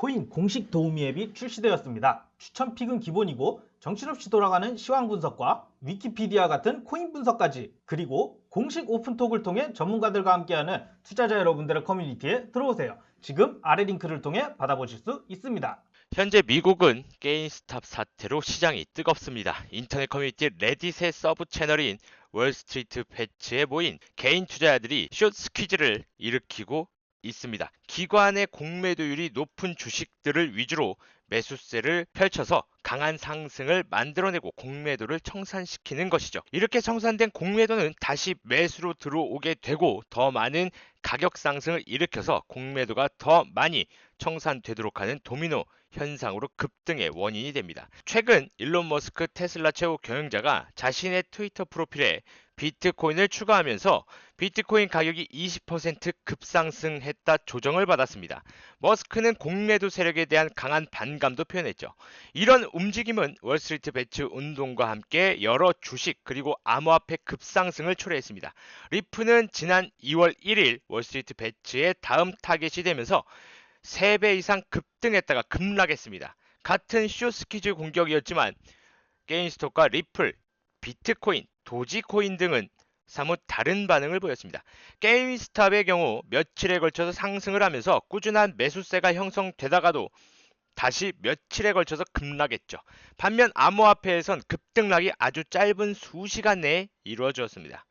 코인 공식 도우미 앱이 출시되었습니다. 추천 픽은 기본이고 정신없이 돌아가는 시황 분석과 위키피디아 같은 코인 분석까지 그리고 공식 오픈톡을 통해 전문가들과 함께하는 투자자 여러분들의 커뮤니티에 들어오세요. 지금 아래 링크를 통해 받아보실 수 있습니다. 현재 미국은 게임스탑 사태로 시장이 뜨겁습니다. 인터넷 커뮤니티 레딧의 서브 채널인 월스트리트 배치에 모인 개인 투자자들이 숏 스퀴즈를 일으키고 있습니다. 기관의 공매도율이 높은 주식들을 위주로 매수세를 펼쳐서 강한 상승을 만들어내고 공매도를 청산시키는 것이죠. 이렇게 청산된 공매도는 다시 매수로 들어오게 되고 더 많은 가격 상승을 일으켜서 공매도가 더 많이 청산되도록 하는 도미노 현상으로 급등의 원인이 됩니다. 최근 일론 머스크 테슬라 최고 경영자가 자신의 트위터 프로필에 비트코인을 추가하면서 비트코인 가격이 20% 급상승했다 조정을 받았습니다. 머스크는 공매도 세력에 대한 강한 반감도 표현했죠. 이런 움직임은 월스트리트 배치 운동과 함께 여러 주식 그리고 암호화폐 급상승을 초래했습니다. 리프는 지난 2월 1일 월스트리트 배치의 다음 타겟이 되면서 3배 이상 급등했다가 급락했습니다. 같은 쇼스키즈 공격이었지만 게임스톱과 리플, 비트코인, 도지코인 등은 사뭇 다른 반응을 보였습니다. 게임스탑의 경우 며칠에 걸쳐서 상승을 하면서 꾸준한 매수세가 형성되다가도 다시 며칠에 걸쳐서 급락했죠. 반면 암호화폐에선 급등락이 아주 짧은 수시간 내에 이루어졌습니다.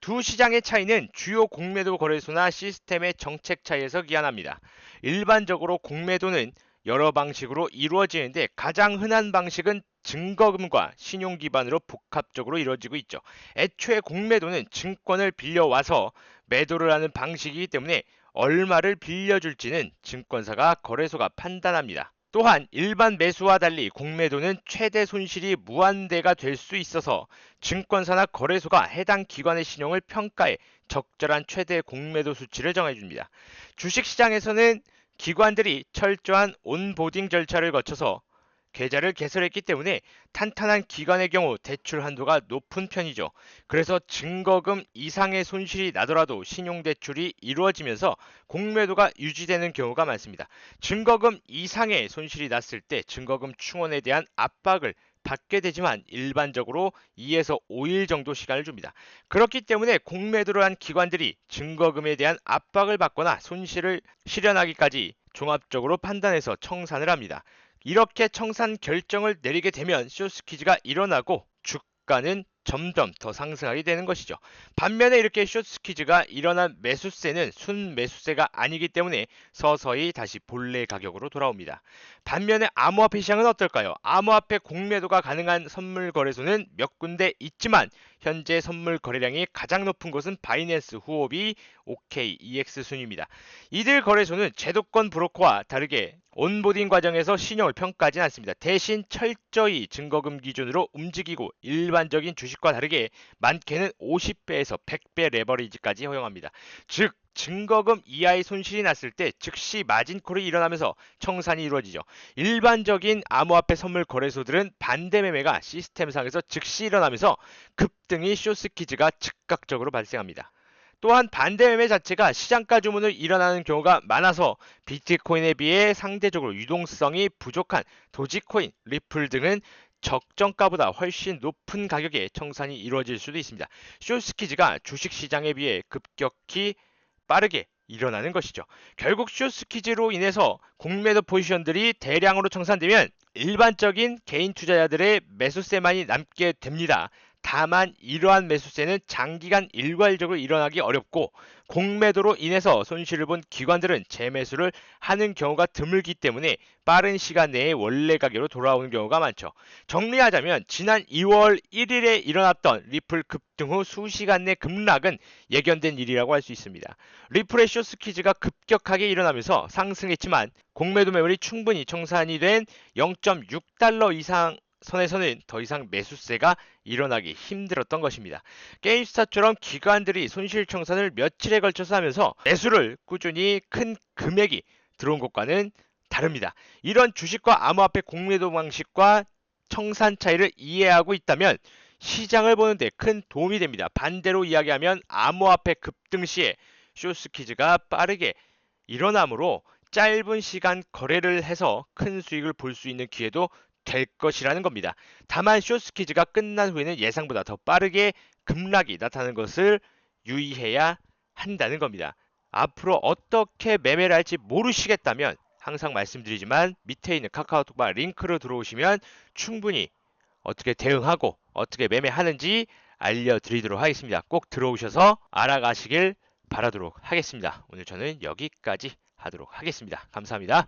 두 시장의 차이는 주요 공매도 거래소나 시스템의 정책 차이에서 기한합니다. 일반적으로 공매도는 여러 방식으로 이루어지는데 가장 흔한 방식은 증거금과 신용 기반으로 복합적으로 이루어지고 있죠. 애초에 공매도는 증권을 빌려와서 매도를 하는 방식이기 때문에 얼마를 빌려줄지는 증권사가 거래소가 판단합니다. 또한 일반 매수와 달리 공매도는 최대 손실이 무한대가 될 수 있어서 증권사나 거래소가 해당 기관의 신용을 평가해 적절한 최대 공매도 수치를 정해줍니다. 주식시장에서는 기관들이 철저한 온보딩 절차를 거쳐서 계좌를 개설했기 때문에 탄탄한 기관의 경우 대출 한도가 높은 편이죠. 그래서 증거금 이상의 손실이 나더라도 신용대출이 이루어지면서 공매도가 유지되는 경우가 많습니다. 증거금 이상의 손실이 났을 때 증거금 충원에 대한 압박을 받게 되지만 일반적으로 2에서 5일 정도 시간을 줍니다. 그렇기 때문에 공매도를 한 기관들이 증거금에 대한 압박을 받거나 손실을 실현하기까지 종합적으로 판단해서 청산을 합니다. 이렇게 청산 결정을 내리게 되면 쇼스퀴즈가 일어나고 주가는 점점 더 상승하게 되는 것이죠. 반면에 이렇게 쇼스퀴즈가 일어난 매수세는 순 매수세가 아니기 때문에 서서히 다시 본래 가격으로 돌아옵니다. 반면에 암호화폐 시장은 어떨까요? 암호화폐 공매도가 가능한 선물 거래소는 몇 군데 있지만 현재 선물 거래량이 가장 높은 곳은 바이낸스, 후오비, OK, EX 순입니다. 이들 거래소는 제도권 브로커와 다르게 온보딩 과정에서 신용을 평가하지 않습니다. 대신 철저히 증거금 기준으로 움직이고 일반적인 주식과 다르게 많게는 50배에서 100배 레버리지까지 허용합니다. 즉 증거금 이하의 손실이 났을 때 즉시 마진콜이 일어나면서 청산이 이루어지죠. 일반적인 암호화폐 선물 거래소들은 반대 매매가 시스템상에서 즉시 일어나면서 급등이 쇼스키즈가 즉각적으로 발생합니다. 또한 반대 매매 자체가 시장가 주문을 일어나는 경우가 많아서 비트코인에 비해 상대적으로 유동성이 부족한 도지코인, 리플 등은 적정가보다 훨씬 높은 가격에 청산이 이루어질 수도 있습니다. 쇼스키즈가 주식시장에 비해 급격히 빠르게 일어나는 것이죠. 결국 쇼스키즈로 인해서 공매도 포지션들이 대량으로 청산되면 일반적인 개인 투자자들의 매수세만이 남게 됩니다. 다만 이러한 매수세는 장기간 일괄적으로 일어나기 어렵고 공매도로 인해서 손실을 본 기관들은 재매수를 하는 경우가 드물기 때문에 빠른 시간 내에 원래 가격으로 돌아오는 경우가 많죠. 정리하자면 지난 2월 1일에 일어났던 리플 급등 후 수시간 내 급락은 예견된 일이라고 할 수 있습니다. 리플의 쇼스키즈가 급격하게 일어나면서 상승했지만 공매도 매물이 충분히 청산이 된 0.6달러 이상 선에서는 더 이상 매수세가 일어나기 힘들었던 것입니다. 게임스타처럼 기관들이 손실 청산을 며칠에 걸쳐서 하면서 매수를 꾸준히 큰 금액이 들어온 것과는 다릅니다. 이런 주식과 암호화폐 공매도 방식과 청산 차이를 이해하고 있다면 시장을 보는데 큰 도움이 됩니다. 반대로 이야기하면 암호화폐 급등 시에 쇼스키즈가 빠르게 일어나므로 짧은 시간 거래를 해서 큰 수익을 볼 수 있는 기회도 될 것이라는 겁니다. 다만 쇼스퀴즈가 끝난 후에는 예상보다 더 빠르게 급락이 나타나는 것을 유의해야 한다는 겁니다. 앞으로 어떻게 매매를 할지 모르시겠다면 항상 말씀드리지만 밑에 있는 카카오톡방 링크로 들어오시면 충분히 어떻게 대응하고 어떻게 매매하는지 알려드리도록 하겠습니다. 꼭 들어오셔서 알아가시길 바라도록 하겠습니다. 오늘 저는 여기까지 하도록 하겠습니다. 감사합니다.